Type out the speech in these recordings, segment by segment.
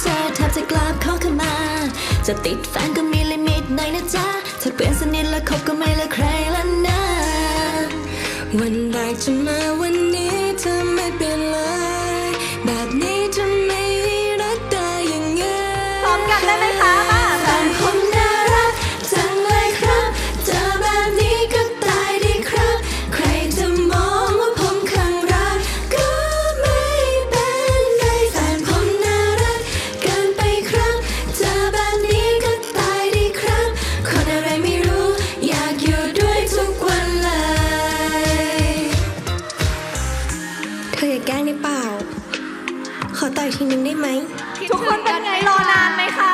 เจอแทบจะกราบขอข้ามา จะติดแฟนก็มีลิมิตหน่อยนะจ๊ะ ถ้าเพื่อนสนิทแล้วคบก็ไม่เลือใครละนะ วันแรกจะมาวันนี้เธอ ต่อยทีนึงได้ไหมทุกคนเป็นไงรอนานไหมคะ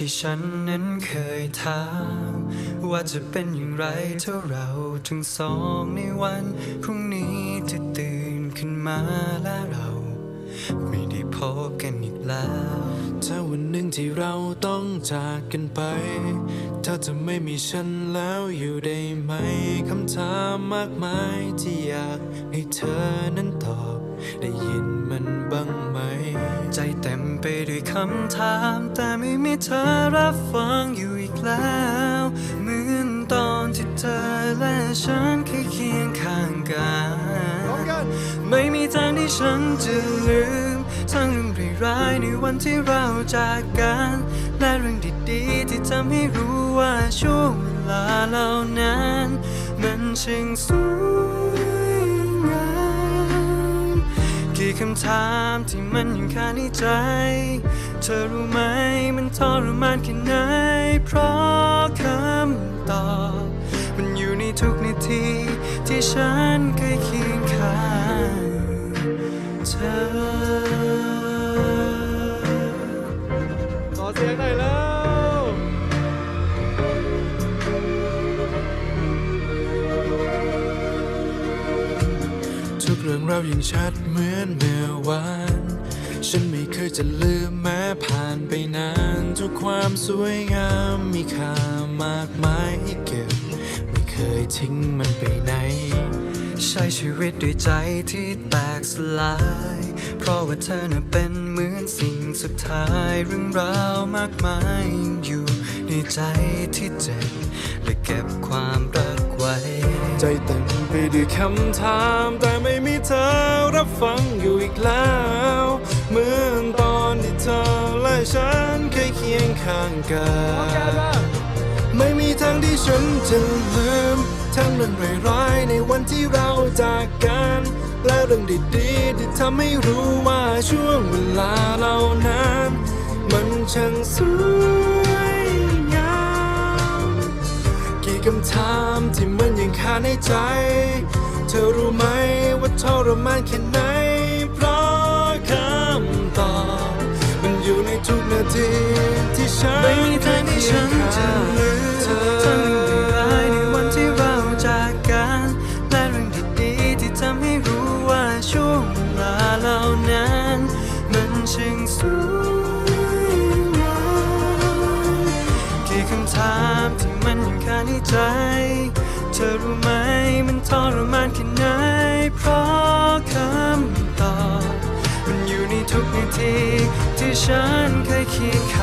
ที่ฉันนั้นเคยถาม ว่าจะเป็นอย่างไรถ้าเราทั้งสองในวันพรุ่งนี้จะตื่นขึ้นมาและเรา ไม่ได้พบกันอีกแล้วถ้าวันหนึ่งที่เราต้องจากกันไป ถ้าจะไม่มีฉันแล้วอยู่ได้ไหมคำถามมากมายที่อยากให้เธอนั้นตอบ ได้ยินมันบ้างไหม ใจเต็มไปด้วยคำถาม แต่ไม่มีเธอรับฟังอยู่อีกแล้ว เหมือนตอนที่เธอและฉันเคยเคียงข้างกัน ไม่มีทางที่ฉันจะลืม ทั้งเรื่องร้ายๆในวันที่เราจากกัน และเรื่องดีๆที่ทำให้รู้ว่าช่วงเวลาเหล่านั้น มันช่างสวยงาม กี่คำถามที่มันยังคาในใจ เธอรู้ไหมมันทรมานแค่ไหน เพราะคำตอบ มันอยู่ในทุกนาทีที่ฉันเคยเคียงข้างเธอ ขอเสียงหน่อยแล้ว รื่องราวยังชัดเหมือนเมื่อวาน ฉันไม่เคยจะลืมแม้ผ่านไปนาน ทุกความสวยงามมีค่ามากมายเก็บ ไม่เคยทิ้งมันไปไหน ใช้ชีวิตด้วยใจที่แตกสลาย เพราะว่าเธอน่ะเป็นเหมือนสิ่งสุดท้าย เรื่องราวมากมายยังอยู่ในใจที่เจ็บและเก็บความรักไว้ ใจเต็มไปด้วยคำถามแต่ เธอรับฟังอยู่อีกแล้ว เหมือนตอนที่เธอและฉันเคยเคียงข้างกัน ไม่มีทางที่ฉันจะลืมทั้งเรื่องร้ายๆในวันที่เราจากกัน และเรื่องดีๆที่ทำให้รู้ว่าช่วงเวลาเหล่านั้น มันช่างสวยงามกี่คำถามที่มันยังคาในใจ เธอรู้ไหมว่าทรมานแค่ไหน เพราะคำตอบ มันอยู่ในทุกนาทีที่ฉันไม่มีทางที่ฉันจะลืมเธเธออร้ายในวันที่เราจากกัน และเรื่องดีๆที่ทำให้รู้ว่าช่วงเวลาเหล่านั้น มันช่างสวยงามแค่คำถามที่มันยังคาในใจ เธอรู้ไหมมันทรม ทีที่ฉันเคยคิด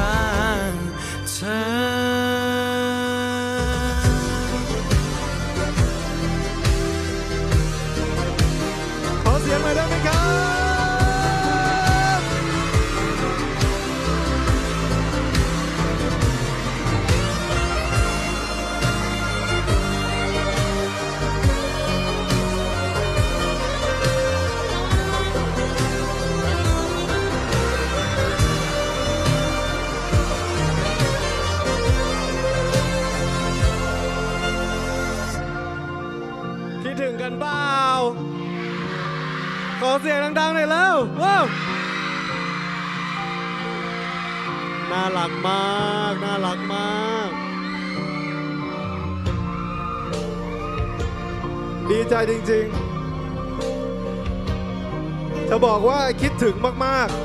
รักมาก น่ารักมาก ดีใจจริง ๆ จะบอกว่าคิดถึงมาก ๆ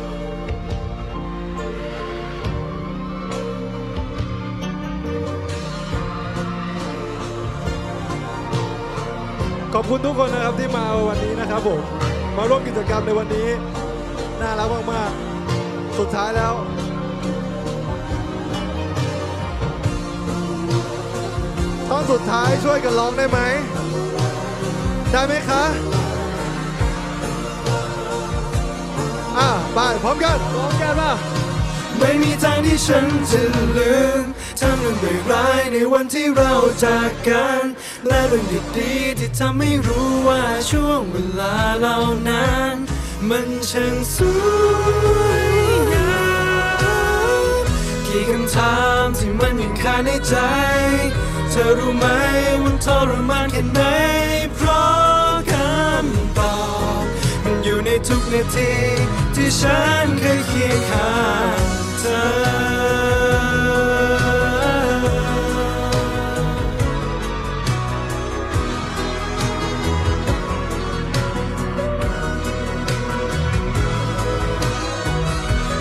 ขอบคุณทุกคนนะครับที่มาวันนี้นะครับผมมาร่วมกิจกรรมในวันนี้ น่ารักมาก ๆ สุดท้ายแล้ว อนสุดท้ายช่วยกันร้องได้ไหม ได้ไหมคะ อะไปพร้อมกันพร้อมกันป่ะไม่มีทางที่ฉันจะลืมทำเรื่องร้ายๆในวันที่เราจากกัน และเรื่องดีๆที่ทำให้รู้ว่าช่วงเวลาเหล่านั้น มันช่างสวยงามกี่คำถามที่มันยังคาในใจ เธอรู้ไหมมันทรมานแค่ไหน เพราะคำตอบมันอยู่ในทุกนาทีที่ฉันเคยเคียงข้างเธอ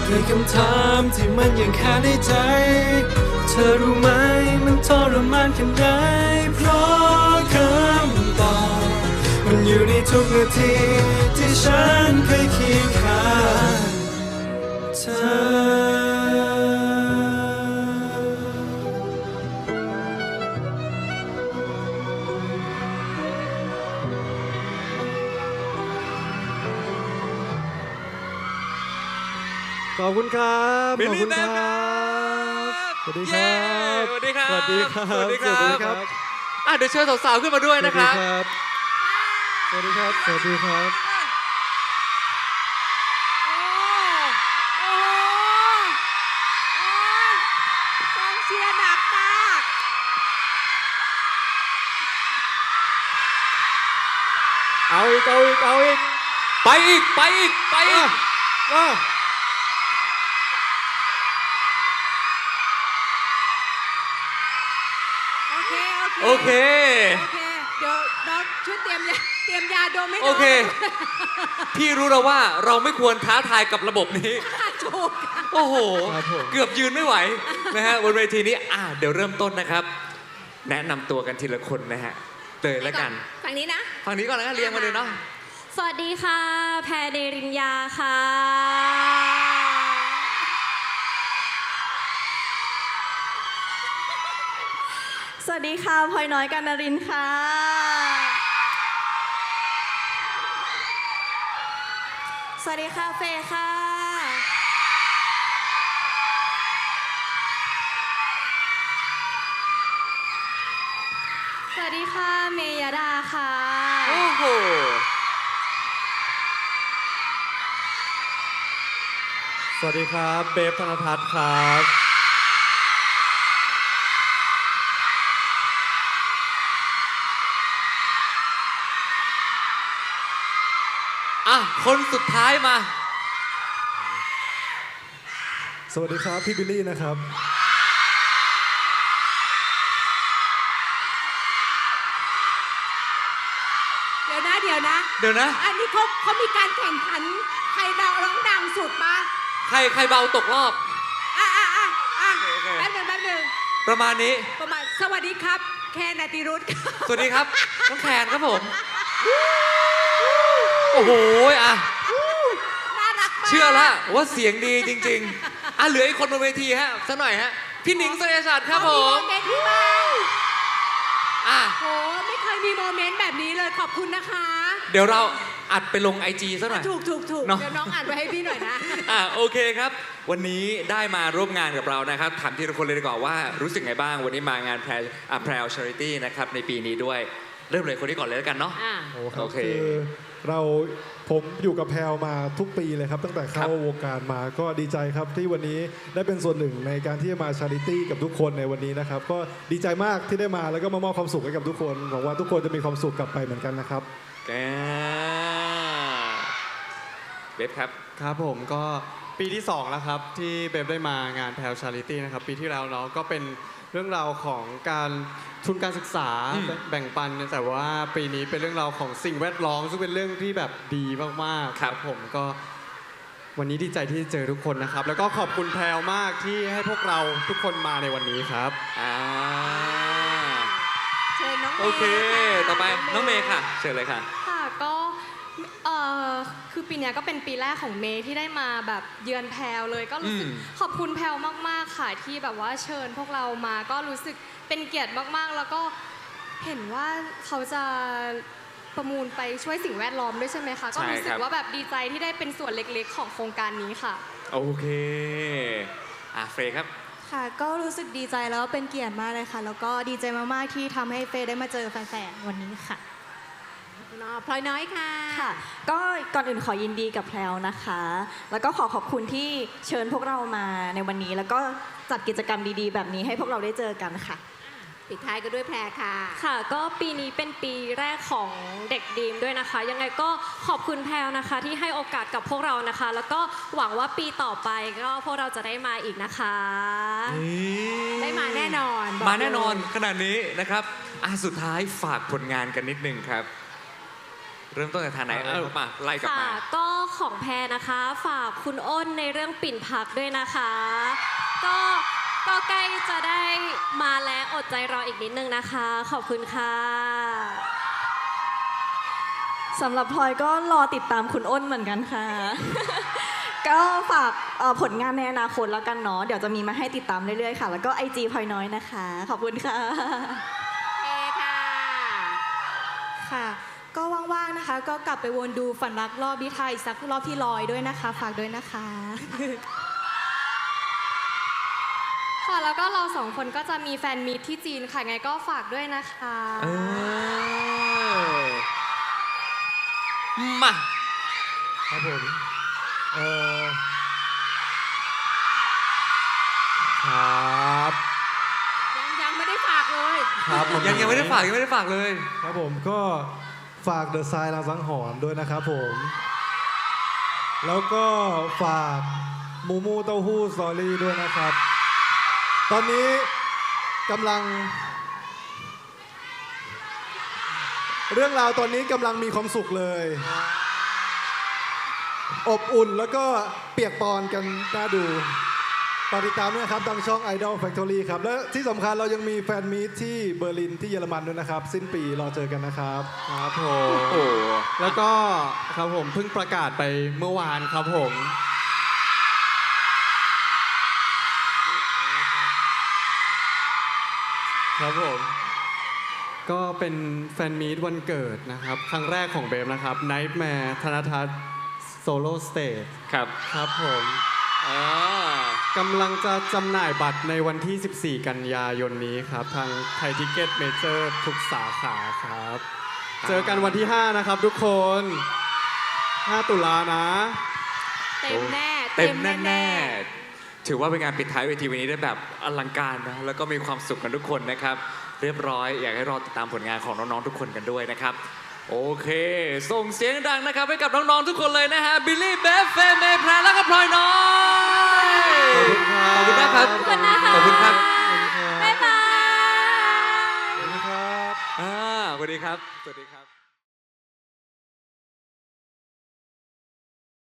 กี่คำถามที่มันยังคาในใจ เธอรู้ไหม ทรมานแค่ไหนเพราะคำตอบมันอยู่ในทุกนาทีที่ฉันเคยเคียงข้างเธอขอบคุณครับ ขอบคุณครับ สวัสดีครับ ดีครับสวัสดีครับ สวัสดีครับ สวัสดีครับอะเดี๋ยวเชิญสาวๆขึ้นมาด้วยนะครับ สวัสดีครับ สวัสดีครับโอ้โอ้โอ้กองเชียร์หนักมากเอาอีก เอาอีก เอาอีก ไปอีก ไปอีก ไปอีก โอเค โอเค เดี๋ยวน้องช่วยเตรียมยาเตรียมยาดมให้น้องโอเค พี่รู้แล้วว่าเราไม่ควรท้าทายกับระบบนี้ ถูกโอ้โห ครับผม เกือบยืนไม่ไหวนะฮะบนเวทีนี้อะเดี๋ยวเริ่มต้นนะครับ แนะนำตัวกันทีละคนนะฮะเตยแล้วกันฝั่งนี้นะ ฝั่งนี้ก่อนนะเรียงมาเลยเนาะสวัสดีค่ะ แพรเดรินยาค่ะ วัสดีค่ะพลอยน้อยกันนรินค่ะ สวัสดีค่ะเฟย์ค่ะ สวัสดีค่ะเมยดาค่ะ โอ้โห สวัสดีครับ เบฟธนทัศน์ครับ คนสุดท้ายมา สวัสดีครับ พี่บิลลี่นะครับ เดี๋ยวนะเดี๋ยวนะ เดี๋ยวนะ อันนี้เขาเขามีการแข่งขัน ใครเราร้องดังสุดปะใครใครเบาตกรอบ อะอะอะอะโอเคโอเค แป๊บหนึงแป๊บหนึงประมาณนี้ ประมาณสวัสดีครับ แคนนาติรุธสวัสดีครับน้องแคนครับผมโอ้โหอะน่ารักมากเชื่อละว่าเสียงดีจริง ๆ อะเหลืออีกคนบนเวทีฮะสักหน่อยฮะพี่หนิงสเรศาสตร์ครับผขอมโมเมนต์ที่บ้างอะ โหไม่เคยมีโมเมนต์แบบนี้เลยขอบคุณนะคะ เดี๋ยวเราอัดไปลงไอจีสักหน่อย ถูกถูกถูกเนอะ เดี๋ยวน้องอ่านไว้ให้พี่หน่อยนะ อะโอเคครับ วันนี้ได้มาร่วมงานกับเรานะครับถามทีละคนเลยดีกว่าว่ารู้สึกไงบ้าง วันนี้มางานแพรอะแพรวชาริตี้นะครับในปีนี้ด้วย เริ่มเลยคนนี้ก่อนเลยแล้วกันเนาะ อะโอ้ครับโอเค คือ เราผมอยู่กับแพลวมาทุกปีเลยครับ ตั้งแต่เข้าครับวงการมาก็ดีใจครับที่วันนี้ได้เป็นส่วนหนึ่งในการที่จะมาชาริตี้กับทุกคนในวันนี้นะครับ ก็ดีใจมากที่ได้มาแล้วก็มามอบความสุขให้กับทุกคนหวังว่าทุกคนจะมีความสุขกลับไปเหมือนกันนะครับแกเบฟครับครับผมก็ปีที่ 2 แล้วครับ ที่เบบได้มางานแพลชาริตี้นะครับ ปีที่แล้วเนาะก็เป็น เรื่องราวของการทุนการศึกษาอืมแบ่งแบ่งปันแต่ว่าปีนี้เป็นเรื่องราวของสิ่งแวดล้อมซึ่งเป็นเรื่องที่แบบดีมากๆครับผมก็วันนี้ดีใจที่เจอทุกคนนะครับ แล้วก็ขอบคุณแพลวมากที่ให้พวกเราทุกคนมาในวันนี้ครับอ่าเชิญน้องเมย์โอเคค่ะต่อไปน้องเมย์ค่ะ เชิญเลยค่ะค่ะก็ เอ่อคือปีเนี้ยก็เป็นปีแรกของเมย์ที่ได้มาแบบเยือนแพลวเลยก็รู้สึกอืม ขอบคุณแพลวมากๆค่ะที่แบบว่าเชิญพวกเรามาก็รู้สึกเป็นเกียรติมากๆ แล้วก็เห็นว่าเขาจะประมูลไปช่วยสิ่งแวดล้อมด้วยใช่ไหมคะก็รู้สึใช่ครักบว่าแบบดีใจที่ได้เป็นส่วนเล็กๆ ของโครงการนี้ค่ะ โอเค อะเฟรย์ครับ ค่ะ ก็รู้สึกดีใจแล้วก็เป็นเกียรติมากเลยค่ะ แล้วก็ดีใจมากๆที่ทำให้เฟย์ได้มาเจอแฟนๆวันนี้ค่ะน้อง พลอยน้อยค่ะค่ะ ก็ก่อนอื่นขอยินดีกับแพลวนะคะ แล้วก็ขอขอบคุณที่เชิญพวกเรามาในวันนี้ แล้วก็จัดกิจกรรมดีๆ แบบนี้ให้พวกเราได้เจอกันค่ะ ปิดท้ายก็ด้วยแพรค่ะ ค่ะ ก็ปีนี้เป็นปีแรกของเด็กดีมด้วยนะคะ ยังไงก็ขอบคุณแพลวนะคะ ที่ให้โอกาสกับพวกเรานะคะ แล้วก็หวังว่าปีต่อไปก็พวกเราจะได้มาอีกนะคะ ได้มาแน่นอนบอกมาแน่นอนเลยขนาดนี้นะครับอะสุดท้ายฝากผลงานกันนิดนึงครับ เริ่มต้นจากทางไหนเออมาไล่กลับค่ะมา ก็ของแพรนะคะ ฝากคุณอ้นในเรื่องปิ่นพักด้วยนะคะ ก็ก็ใกล้จะได้มาแล้วอดใจรออีกนิดนึงนะคะ ขอบคุณค่ะ สำหรับพลอยก็รอติดตามคุณอ้นเหมือนกันค่ะ ก็ฝากเอ่อผลงานในอนาคตแล้วกันเนาะ เดี๋ยวจะมีมาให้ติดตามเรื่อยๆค่ะ แล้วก็ IG พลอยน้อยนะคะ ขอบคุณค่ะเอค่ะ ค่ะ ก็ว่างๆนะคะ ก็กลับไปวนดูฝันรักรอบดิไทยสักรอบที่ลอยด้วยนะคะ ฝากด้วยนะคะ ค่ะแล้วก็เราสองคนก็จะมีแฟนมีตที่จีนค่ะไงก็ฝากด้วยนะคะ เออมาครับผมเอ่อครับ ยังยังไม่ได้ฝากเลย ครับยังยังไม่ได้ฝากยังไม่ได้ฝากเลย ครับผมก็ ฝากเดอะ i ายลาสังหรณ์ด้วยนะครับผม แล้วก็ฝากมูมูเต้าหู้สอรี่ด้วยนะครับ ตอนนี้กำลัง เรื่องราวตอนนี้กำลังมีความสุขเลย อบอุ่นแล้วก็เปียกปอนกันน่าดู ฝากติดตามด้วยนะครับทางช่อง Idol Factory ครับ และที่สำคัญเรายังมีแฟนมีตที่เบอร์ลินที่เยอรมันด้วยนะครับ สิ้นปีรอเจอกันนะครับ ครับผมโอ้แล้วก็ครับผมเพิ่งประกาศไปเมื่อวานครับผม ครับผม ก็เป็นแฟนมีตวันเกิดนะครับ ครั้งแรกของเบมนะครับ Nightmare ธนทัศน์โซโล่สเตจครับ ครับผม อ่า กำลังจะจำหน่ายบัตรในวันที่ 14 กันยายนนี้ครับ ทางไทยทิเก็ตเมเจอร์ทุกสาขาครับ เจอกันวันที่ 5 นะครับทุกคน 5 ตุลานะ เต็มแน่ เต็มแน่ๆถือว่าเป็นงานปิดท้ายเวทีวันนี้ได้แบบอลังการนะ แล้วก็มีความสุขกันทุกคนนะครับ เรียบร้อย อยากให้รอติดตามผลงานของน้องๆทุกคนกันด้วยนะครับ โอเค ส่งเสียงดังนะครับให้กับน้องๆทุกคนเลยนะฮะ บิลลี่เบฟเฟย์เมย์แพรแล้วก็พลอยน้อย ขอบคุณมากครับ ขอบคุณนะคะขอบคุณครับ บ๊ายบาย สวัสดีครับ อ่าสวัสดีครับ สวัสดีครับ